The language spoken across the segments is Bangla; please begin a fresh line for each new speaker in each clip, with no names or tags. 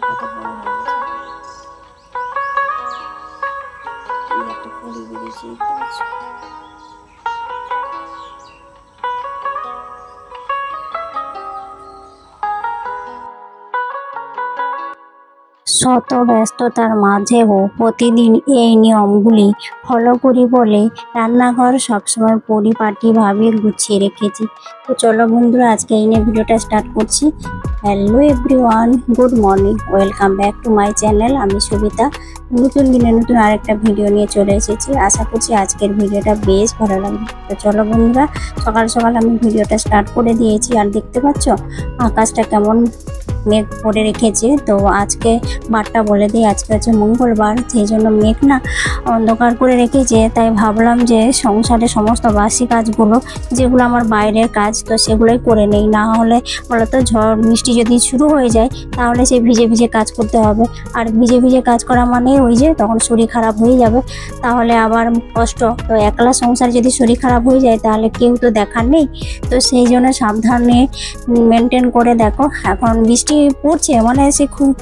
কত বড় হয়ে গেছে একটা কলি বেরিয়েছে দেখতে পাচ্ছ শত ব্যস্ততার মাঝেও প্রতিদিন এই নিয়মগুলি ফলো করি বলে রান্নাঘর সবসময় পরিপাটিভাবে গুছিয়ে রেখেছি। তো চলো বন্ধুরা, আজকে এই নিয়ে ভিডিওটা স্টার্ট করছি। Hello everyone good morning welcome back to my channel আমি সবিতা। নতুন দিনে নতুন আরেকটা ভিডিও নিয়ে চলে এসেছি। আশা করছি আজকের ভিডিওটা বেশ ভালো লাগবে। তো চলো বন্ধুরা, সকাল সকাল আমি ভিডিওটা স্টার্ট করে দিয়েছি। আর দেখতে পাচ্ছ, আকাশটা কেমন মেঘ করে রেখেছে। তো আজকে বারটা বলে দিই, আজকে হচ্ছে মঙ্গলবার, সেই জন্য মেঘ না অন্ধকার করে রেখেছে। তাই ভাবলাম যে সংসারে সমস্ত বাসি কাজগুলো, যেগুলো আমার বাইরের কাজ, তো সেগুলোই করে নেই। না হলে বলতো ঝড়, বৃষ্টি যদি শুরু হয়ে যায়, তাহলে সেই ভিজে ভিজে কাজ করতে হবে। আর ভিজে ভিজে কাজ করা মানে ওই যে তখন শরীর খারাপ হয়ে যাবে, তাহলে আবার কষ্ট। তো একলা সংসার যদি শরীর খারাপ হয়ে যায়, তাহলে কেউ তো দেখার নেই। তো সেই জন্য সাবধানে মেনটেন করে দেখো। এখন বৃষ্টি পড়ছে মানে সে খুব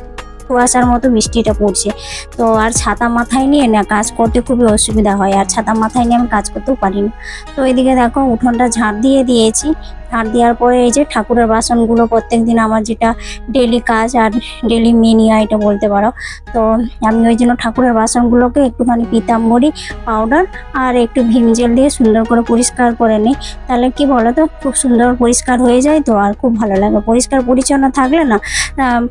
কুয়াশার মতো বৃষ্টিটা পড়ছে। তো আর ছাতা মাথায় নিয়ে না কাজ করতে খুবই অসুবিধা হয়, আর ছাতা মাথায় নিয়ে আমি কাজ করতেও পারি না। তো এদিকে দেখো, উঠোনটা ঝাড় দিয়ে দিয়েছি। ঝাড় দেওয়ার পরে এই যে ঠাকুরের বাসনগুলো প্রত্যেক দিন আমার যেটা ডেলি কাজ আর ডেলি মিনিয়া এটা বলতে পারো। তো আমি ওই জন্য ঠাকুরের বাসনগুলোকে একটুখানি পিতাম্বরী পাউডার আর একটু ভিম জেল দিয়ে সুন্দর করে পরিষ্কার করে নিই। তাহলে কি বলো তো খুব সুন্দর পরিষ্কার হয়ে যায় তো আর খুব ভালো লাগে। পরিষ্কার পরিচ্ছন্ন থাকলে না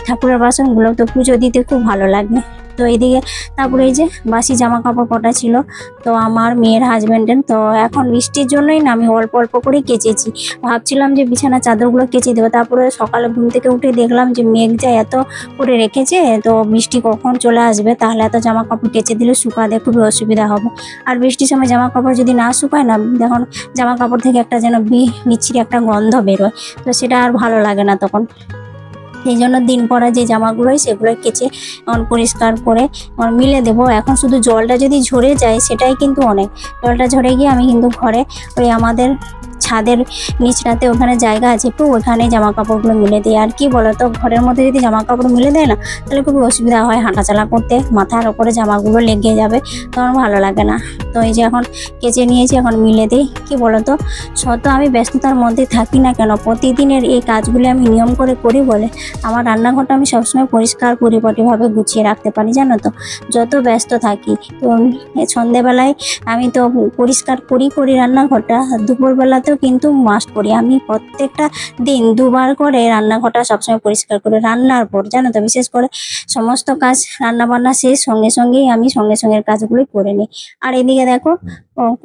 ঠাকুরের বাসনগুলো তো পুজো দিতে খুব ভালো লাগে। তো এইদিকে তারপরে এই যে বাসি জামা কাপড় কটা ছিল, তো আমার মেয়ের হাজবেন্ডের তো এখন বৃষ্টির জন্যই না আমি অল্প অল্প করে কেচেছি। ভাবছিলাম যে বিছানা চাদরগুলো কেচে দেবো, তারপরে সকালে ঘুম থেকে উঠে দেখলাম যে মেঘ যা এত করে রেখেছে, তো বৃষ্টি কখন চলে আসবে, তাহলে এত জামা কাপড় কেচে দিলে শুকাতে খুবই অসুবিধা হবে। আর বৃষ্টির সময় জামা কাপড় যদি না শুকায় না, দেখুন জামা কাপড় থেকে একটা যেন বিচ্ছিরি একটা গন্ধ বেরোয়, তো সেটা আর ভালো লাগে না তখন। সেই জন্য দিন পরা যে জামাগুলো হয় সেগুলো কেচে পরিষ্কার করে মিলে দেবো। এখন শুধু জলটা যদি ঝরে যায় সেটাই কিন্তু অনেক। জলটা ঝরে গিয়ে আমি কিন্তু ঘরে ওই আমাদের ছাদের নিচটাতে ওখানে জায়গা আছে একটু ওখানে জামা কাপড়গুলো মিলে দিই আর কি বলতো, ঘরের মধ্যে যদি জামা কাপড় মিলে দেয় না, তাহলে খুবই অসুবিধা হয় হাঁটাচলা করতে। মাথার ওপরে জামাগুলো লেগে যাবে তখন ভালো লাগে না। তো এই যে এখন কেচে নিয়েছি, এখন মিলে দিই। কি বলতো, শত আমি ব্যস্ততার মধ্যে থাকি না কেন? প্রতিদিনের এই কাজগুলি আমি নিয়ম করে করি বলে আমার রান্নাঘরটা আমি সবসময় পরিষ্কার, পরিপাটিভাবে গুছিয়ে রাখতে পারি, জানো তো? যত ব্যস্ত থাকি, তো সন্ধেবেলায় আমি তো পরিষ্কার করি করি রান্নাঘরটা। আর দুপুরবেলাতেও কিন্তু মাস্ট করি। আমি প্রত্যেকটা দিন দুবার করে রান্নাঘরটা সবসময় পরিষ্কার করি রান্নার পর, জানো তো, বিশেষ করে সমস্ত কাজ রান্না বান্না শেষ, সঙ্গে সঙ্গেই আমি সঙ্গে সঙ্গে কাজগুলো করে নিই। আর এদিকে দেখো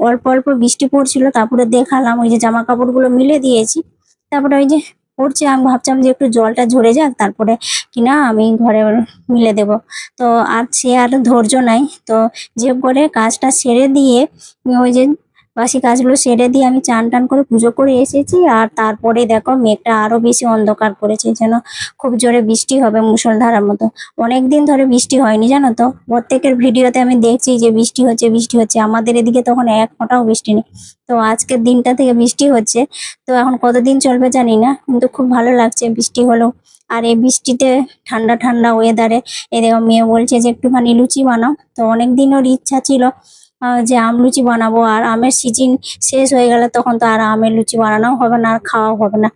অল্প অল্প বৃষ্টি পড়ছিল, তারপরে দেখালাম ওই যে জামা কাপড়গুলো মিলে দিয়েছি। তারপরে ওই যে পড়ছে, আমি ভাবছিলাম যে একটু জলটা ঝরে যাক, তারপরে কিনা আমি ঘরে মিলে দেব। তো আর সে আর ধৈর্য নাই। তো যে করে কাজটা সেরে দিয়ে ওই যে বাসি কাজগুলো সেরে দিয়ে আমি চান টান করে পুজো করে এসেছি। আর তারপরে দেখো মেঘটা আরও বেশি অন্ধকার করেছে, যেন খুব জোরে বৃষ্টি হবে মুষলধারার মতো। অনেক দিন ধরে বৃষ্টি হয়নি, জানো তো? প্রত্যেকের ভিডিওতে আমি দেখছি যে বৃষ্টি হচ্ছে বৃষ্টি হচ্ছে। আমাদের এদিকে তখন এক ফোঁটাও বৃষ্টি নেই। তো আজকের দিনটা থেকে বৃষ্টি হচ্ছে। তো এখন কতদিন চলবে জানি না, কিন্তু খুব ভালো লাগছে বৃষ্টি হলো। আর এই বৃষ্টিতে ঠান্ডা ঠান্ডা ওয়েদারে এই দেখো মেয়ে বলছে যে একটুখানি লুচি বানাও। তো অনেক দিন ওর ইচ্ছা ছিল যে আম লুচি বানাবো আর আমের সিজন শেষ হয়ে গেলে তখন তো আর আমের লুচি বানানো হবে না আর খাওয়াও হবে না।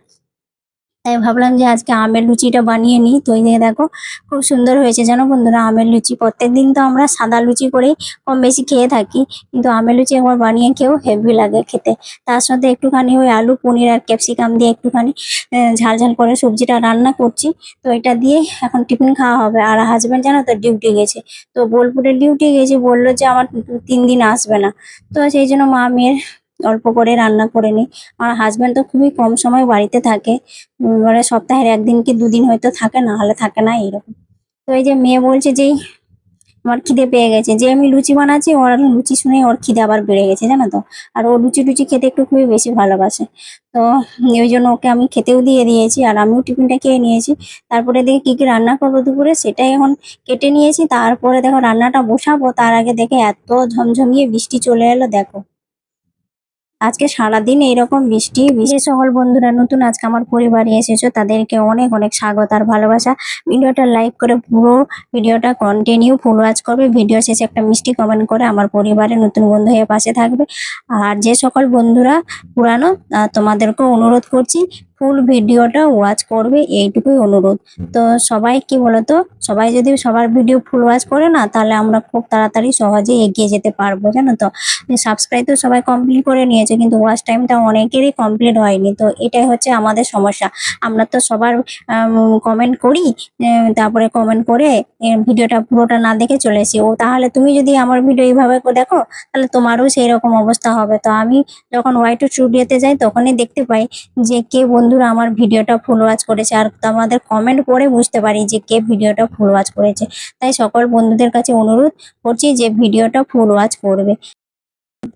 তাই ভাবলাম যে আজকে আমের লুচিটা বানিয়ে নিই। তো এই দেখো, খুব সুন্দর হয়েছে। জানো বন্ধুরা, আমের লুচি। প্রত্যেক দিন তো আমরা সাদা লুচি করেই কম বেশি খেয়ে থাকি, কিন্তু আমের লুচি একবার বানিয়ে খেয়েও হেভি লাগে খেতে। তার সাথে একটুখানি ওই আলু, পনির আর ক্যাপসিকাম দিয়ে একটুখানি ঝাল ঝাল করে সবজিটা রান্না করছি। তো এটা দিয়ে এখন টিফিন খাওয়া হবে। আর হাজব্যান্ড জানো তো ডিউটি গেছে। তো বোলপুরে ডিউটি গেছে, বলল যে আমার তিন দিন আসবে না। তো সেই জন্য মা মেয়ের অল্প করে রান্না করে নিই আমার হাজব্যান্ড তো খুবই কম সময় বাড়িতে থাকে। মানে সপ্তাহের একদিন কি দুদিন হয়তো থাকে না হলে থাকে না এইরকম। তো এই যে মেয়ে বলছে যে, আমার খিদে পেয়ে গেছে। যে আমি লুচি বানাচ্ছি, ওর লুচি শুনে ওর খিদে আবার বেড়ে গেছে, জানো তো? আর ও লুচি টুচি খেতে একটু খুবই বেশি ভালোবাসে। তো ওই জন্য ওকে আমি খেতেও দিয়ে দিয়েছি, আর আমিও টিফিনটা খেয়ে নিয়েছি। তারপরে দেখি কি কি রান্না করব দুপুরে, সেটাই এখন কেটে নিয়েছি। তারপরে দেখো রান্নাটা বসাবো, তার আগে দেখে এত ঝমঝমিয়ে বৃষ্টি চলে এলো, দেখো। আজকে সারাদিন এইরকম বৃষ্টি বিশেষ সকল বন্ধুরা নতুন আজকে আমার পরিবারে এসেছ, তাদেরকে অনেক অনেক স্বাগত আর ভালোবাসা। ভিডিওটা লাইক করে পুরো ভিডিওটা কন্টিনিউ ফুল ওয়াচ করবে। ভিডিও শেষে একটা মিষ্টি কমেন্ট করে আমার পরিবারে নতুন বন্ধু হয়ে পাশে থাকবে। আর যে সকল বন্ধুরা পুরানো তোমাদেরকেও অনুরোধ করছি ফুল ভিডিওটা ওয়াচ করবে এইটুকুই অনুরোধ। তো সবাই কি বলতো সবাই যদি সবার ভিডিও ফুল ওয়াচ করে না তাহলে আমরা খুব তাড়াতাড়ি সহজে এগিয়ে যেতে পারব জানো তো? সাবস্ক্রাইব তো সবাই কমপ্লিট করে নিয়েছে কিন্তু ওয়াচ টাইমটা অনেকেরই কমপ্লিট হয়নি। তো এটাই হচ্ছে আমাদের সমস্যা। আমরা তো সবার কমেন্ট করি তারপরে কমেন্ট করে ভিডিওটা পুরোটা না দেখে চলে এসি ও তাহলে তুমি যদি আমার ভিডিও এইভাবে দেখো তাহলে তোমারও সেই রকম অবস্থা হবে। তো আমি যখন ওয়াই টু স্টুডিওতে যাই তখনই দেখতে পাই যে কে বন্ধুরা আমার ভিডিওটা ফুল ওয়াচ করেছে। আর আমাদের কমেন্ট করে বুঝতে পারি যে কে ভিডিওটা ফুল ওয়াচ করেছে। তাই সকল বন্ধুদের কাছে অনুরোধ করছি যে ভিডিওটা ফুল ওয়াচ করবে।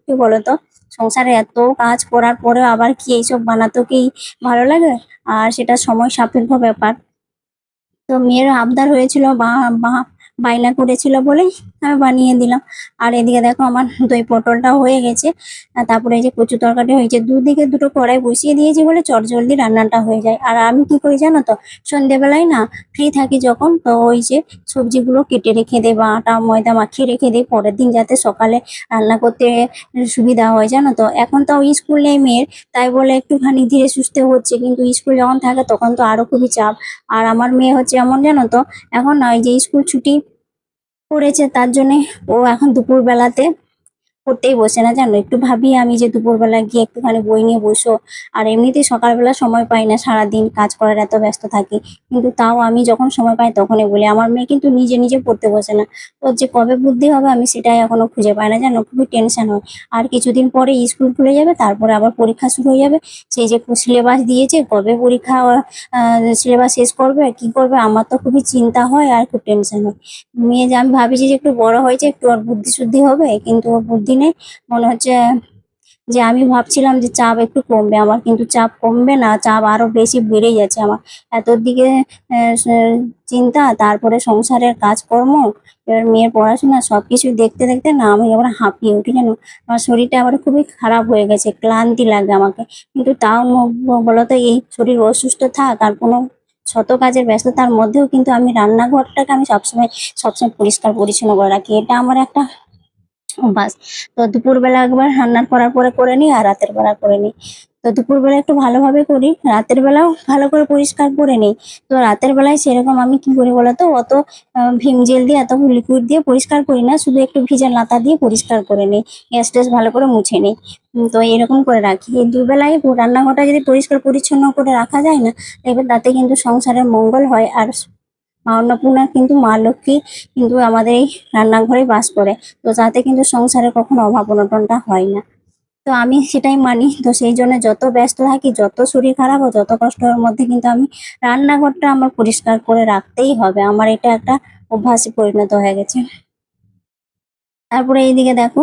কি বলতো? সংসারে এত কাজ করার পরেও আবার কি এইসব বানাতেও কি ভালো লাগে? আর সেটা সময় সাপেক্ষ ব্যাপার। তো মেয়ের আবদার হয়েছিল বা বা- বায়না করেছিল বলেই আমি বানিয়ে দিলাম। আর এদিকে দেখো আমার দই পটলটা হয়ে গেছে। তারপরে এই যে কচু তরকারি হয়েছে, দুদিকে দুটো কড়াই বসিয়ে দিয়েছি বলে চটজলদি রান্নাটা হয়ে যায়। আর আমি কি করি জানো তো, সন্ধেবেলায় না ফ্রি থাকি যখন, তো ওই যে সবজিগুলো কেটে রেখে দেয় বা আটা, ময়দা মাখিয়ে রেখে দিই, পরের দিন যাতে সকালে রান্না করতে সুবিধা হয়, জানো তো। এখন তো স্কুল নেই মেয়ের, তাই বলে একটুখানি ধীরে সুস্থে হচ্ছে, কিন্তু স্কুল যখন থাকে তখন তো আরও খুবই চাপ। আর আমার মেয়ে হচ্ছে এমন জানো তো, এখন না ওই যে স্কুল ছুটি পড়েছে তার জন্যে ও এখন দুপুর বেলাতে পড়তেই বসে না, জানো? একটু ভাবি আমি যে দুপুরবেলা গিয়ে একটুখানি বই নিয়ে বসো। আর এমনিতেই সকালবেলা সময় পাই না, সারাদিন কাজ করার এত ব্যস্ত থাকি। কিন্তু তাও আমি যখন সময় পাই তখনই বলি। আমার মেয়ে কিন্তু নিজে নিজে পড়তে বসে না। ওর যে কবে বুদ্ধি হবে আমি সেটাই এখনও খুঁজে পাই না, জানো? খুবই টেনশন হয়। আর কিছুদিন পরে স্কুল খুলে যাবে, তারপরে আবার পরীক্ষা শুরু হয়ে যাবে। সেই যে সিলেবাস দিয়েছে, কবে পরীক্ষা সিলেবাস শেষ করবে, কি করবে, আমার তো খুবই চিন্তা হয় আর খুব টেনশন হয়। মেয়ে যে আমি ভাবছি যে একটু বড় হয়েছে, একটু ওর বুদ্ধি শুদ্ধি হবে, কিন্তু ওর বুদ্ধি নেই মনে হচ্ছে যে আমি ভাবছিলাম যে চাপ একটু কমবে আমার, কিন্তু চাপ কমবে না, চাপ আরও বেশি বেড়ে যাচ্ছে আমার। এত দিকে চিন্তা, তারপরে সংসারের কাজকর্ম, এবার মেয়ের পড়াশোনা, সবকিছু দেখতে দেখতে না আমি এবার হাঁপিয়ে উঠি, জানো? আমার শরীরটা আবার খুবই খারাপ হয়ে গেছে, ক্লান্তি লাগে আমাকে। কিন্তু তাও বলতো এই শরীর অসুস্থ থাক, আর কোনো শত কাজের ব্যস্ততার মধ্যেও কিন্তু আমি রান্নাঘরটাকে আমি সবসময় সবসময় পরিষ্কার পরিচ্ছন্ন করে রাখি। এটা আমার একটা অভ্যাস তো দুপুরবেলা একবার রান্না করার পরে করে নিই আর রাতের বেলা করে নিই। তো দুপুরবেলা একটু ভালোভাবে করি, রাতের বেলাও ভালো করে পরিষ্কার করে নিই। তো রাতের বেলায় সেরকম আমি কি করি বলতো? অত ভীম জেল দিয়ে, এত লিকুইড দিয়ে পরিষ্কার করি না, শুধু একটু ভিজা লাতা দিয়ে পরিষ্কার করে নিই। গ্যাস ট্যাস ভালো করে মুছে নিই। তো এরকম করে রাখি। এই দুবেলায় রান্নাঘরটা যদি পরিষ্কার পরিচ্ছন্ন করে রাখা যায় না এবার তাতে কিন্তু সংসারের মঙ্গল হয়। আর অন্নপূর্ণা কিন্তু মা লক্ষ্মী কিন্তু আমাদের এই রান্নাঘরে বাস করে। তো তাতে কিন্তু সংসারে কখনো অভাব অনটনটা হয় না। তো আমি সেটাই মানি। তো সেই জন্য যত ব্যস্ত থাকি, যত শরীর খারাপ হয় যত কষ্টের মধ্যে কিন্তু আমি রান্নাঘরটা আমার পরিষ্কার করে রাখতেই হবে। আমার এটা একটা অভ্যাসে পরিণত হয়ে গেছে। তারপরে এইদিকে দেখো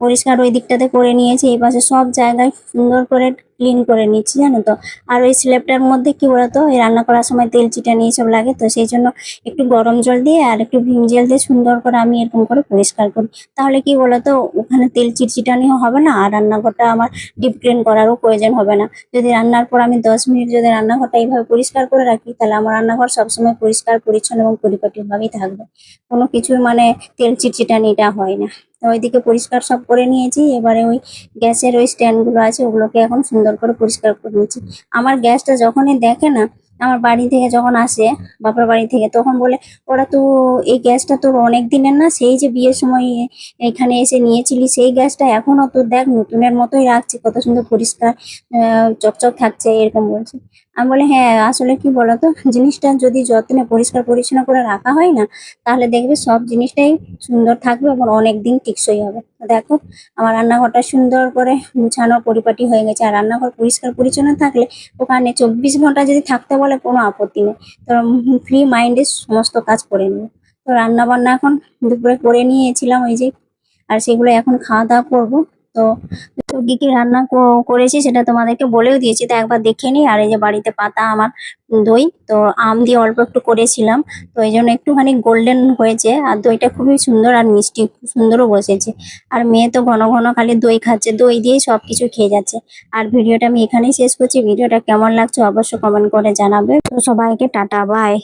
পরিষ্কার ওই দিকটাতে করে নিয়েছি, এই পাশে সব জায়গায় সুন্দর করে ক্লিন করে নিচ্ছি, জানো তো। আর ওই স্ল্যাবটার মধ্যে কি বলতো, এই রান্না করার সময় তেল চিটানি সব লাগে, তো সেই জন্য একটু গরম জল দিয়ে আর একটু ভিম জল দিয়ে সুন্দর করে আমি এরকম করে পরিষ্কার করি। তাহলে কি বলতো, ওখানে তেল চিটচিটানিও হবে না, আর রান্নাঘরটা আমার ডিপ ক্লিন করারও প্রয়োজন হবে না। যদি রান্নার পর আমি দশ মিনিট যদি রান্নাঘরটা এইভাবে পরিষ্কার করে রাখি, তাহলে আমার রান্নাঘর সবসময় পরিষ্কার, পরিচ্ছন্ন এবং পরিপাটিভাবেই থাকবে। কোনো কিছুর মানে তেল চিটচিটানিটা হয় না। ওইদিকে পরিষ্কার সব করে নিয়েছি। এবারে ওই গ্যাসের ওই স্ট্যান্ডগুলো আছে, ওগুলোকে এখন সুন্দর করে পরিষ্কার করে নিয়েছি। আমার গ্যাসটা যখনই দেখে না আমার বাড়ি থেকে যখন আসে, বাপের বাড়ি থেকে, তখন বলে, ওরা তো এই গ্যাসটা তোর অনেক দিনের না? সেই যে বিয়ের সময় এখানে এসে নিয়েছিলি, সেই গ্যাসটা এখনও তোর দেখ, নতুনের মতোই রাখছে, কত সুন্দর পরিষ্কার চকচক থাকছে, এরকম বলছে। আমি বলি হ্যাঁ আসলে কি বলতো? জিনিসটা যদি যত্নে পরিষ্কার পরিচ্ছন্ন করে রাখা হয় না, তাহলে দেখবে সব জিনিসটাই সুন্দর থাকবে এবং অনেক দিন টিকসই হবে। দেখো, আমার রান্নাঘরটা সুন্দর করে মুছানো পরিপাটি হয়ে গেছে। আর রান্নাঘর পরিষ্কার পরিচ্ছন্ন থাকলে ওখানে চব্বিশ ঘণ্টা যদি থাকতে বলে, কোনো আপত্তি নেই। তো ফ্রি মাইন্ডে সমস্ত কাজ করে নেব। তো রান্না বান্না এখন দুপুরে করে নিয়েছিলাম ওই যে, আর সেগুলো এখন খাওয়া দাওয়া করব। তো কী কী রান্না করেছি সেটা তোমাদেরকে বলেও দিয়েছি। তো একবার দেখে নিই। আর এই যে বাড়িতে পাতা, আমার দই, তো আম দিয়ে অল্প একটু করেছিলাম। তো এই জন্য একটুখানি গোল্ডেন হয়েছে। আর দইটা খুবই সুন্দর আর মিষ্টি, খুব সুন্দরও বসেছে। আর মেয়ে তো ঘন ঘন খালি দই খাচ্ছে, দই দিয়েই সব কিছু খেয়ে যাচ্ছে। আর ভিডিওটা আমি এখানেই শেষ করছি। ভিডিওটা কেমন লাগছে অবশ্যই কমেন্ট করে জানাবে। তো সবাইকে টাটা বাই